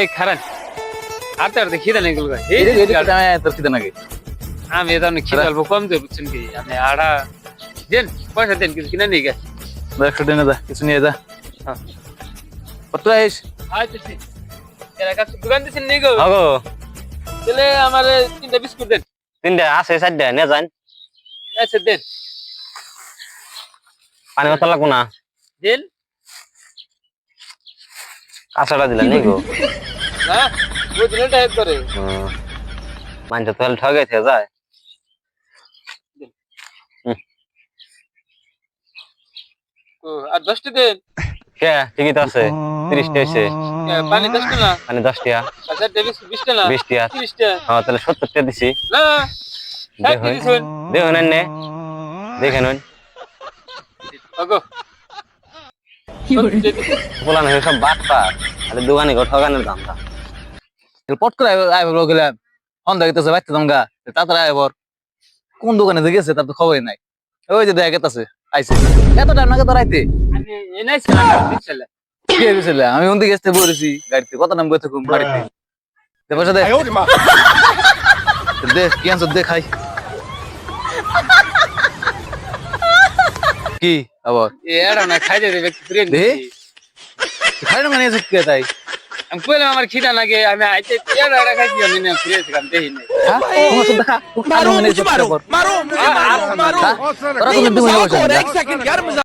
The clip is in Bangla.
এই খারান আরতে আরতে খিদে নাকি? আমি কম বুঝছেন কি আমি আড়া দেন পয়সা দেন কিছু কিনে দোকান গো। হগো তাহলে আমার তিনটা বিস্কুট দেন। তিনটা আছে চারটা নিয়ে যান। আচ্ছা দেন। পানি বোতল লাগবো না। দেন। কাঁচাটা দিলেন নি গো। না ওই দিনটা এক করে তো যায়। ও, আর দশটা দেন? কে? ঠিকই আছে। তিরিশটা পানি দশটা না? বিশটা না? বিশটিয়া তিরিশটা। হ্যাঁ তাহলে সত্তরটা দিছি। না দেখুন। দেখুন নে দেখে নুন। সব দোকানে ঠগানোর দামটা। পট করে বাইতে তাড়াতাড়ি কোন দোকানে যে গেছে তার তো খবরই নাই। ওই যে দেখা গেছে আইছে। এত টাইম লাগে তো রাইতে আমি কে আমি ওন দিকে বলেছি গাড়িতে। কত নাম বইতে ঘুম বাড়িতে? দে পয়সা দে। দে কি আনছো দে খাই। কি? আবার? এরা না খাইতে দেবে দে। খাই না মানে কে তাই? আমি কইলাম আমার খিদা লাগে আমি আইতে এরা এরা খাইছি আমি না ফিরে এসেছিলাম দেখি নাই। হ্যাঁ? তোমার সাথে দেখা मारो